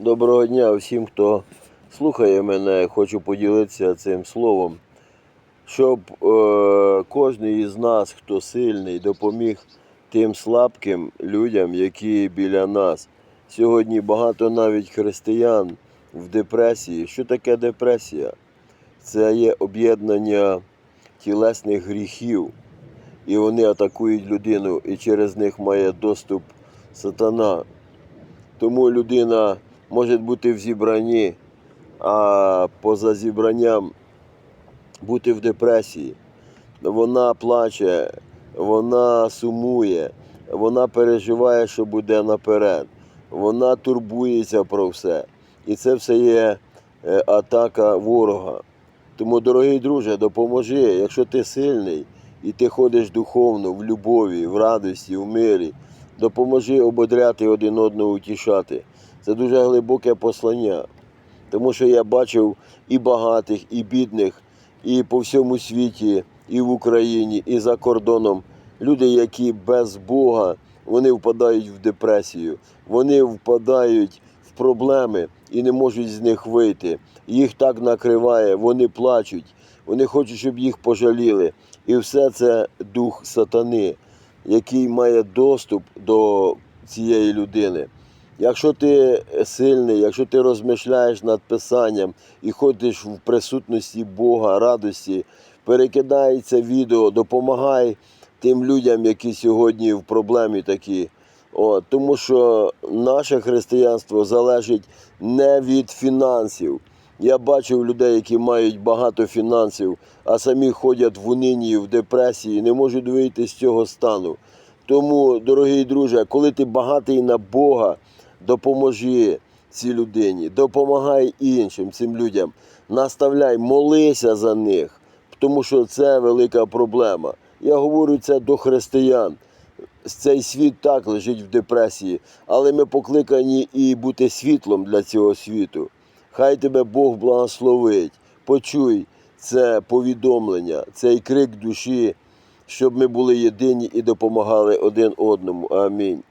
Доброго дня всім, хто слухає мене, хочу поділитися цим словом, щоб е, кожен із нас, хто сильний, допоміг тим слабким людям, які біля нас. Сьогодні багато навіть християн в депресії. Що таке депресія? Це є об'єднання тілесних гріхів, і вони атакують людину, і через них має доступ сатана. Тому людина може бути в зібранні, а поза зібранням бути в депресії. Вона плаче, вона сумує, вона переживає, що буде наперед. Вона турбується про все. І це все є е, атака ворога. Тому, дорогий друже, допоможи, якщо ти сильний і ти ходиш духовно, в любові, в радості, в мирі, допоможи ободряти один одного утішати. Це дуже глибоке послання. Тому що я бачив і багатих, і бідних, і по всьому світі, і в Україні, і за кордоном. Люди, які без Бога, вони впадають в депресію, вони впадають в проблеми і не можуть з них вийти. Їх так накриває, вони плачуть, вони хочуть, щоб їх пожаліли. І все це дух сатани, який має доступ до цієї людини. Якщо ти сильний, якщо ти розмишляєш над писанням і ходиш в присутності Бога, радості, перекидай це відео, допомагай тим людям, які сьогодні в проблемі такі. О, тому що наше християнство залежить не від фінансів. Я бачив людей, які мають багато фінансів, а самі ходять в унинії, в депресії, не можуть вийти з цього стану. Тому, дорогий друже, коли ти багатий на Бога, допоможи цій людині, допомагай іншим цим людям, наставляй, молися за них, тому що це велика проблема. Я говорю це до християн. Цей світ так лежить в депресії, але ми покликані і бути світлом для цього світу. Хай тебе Бог благословить. Почуй це повідомлення, цей крик душі, щоб ми були єдині і допомагали один одному. Амінь.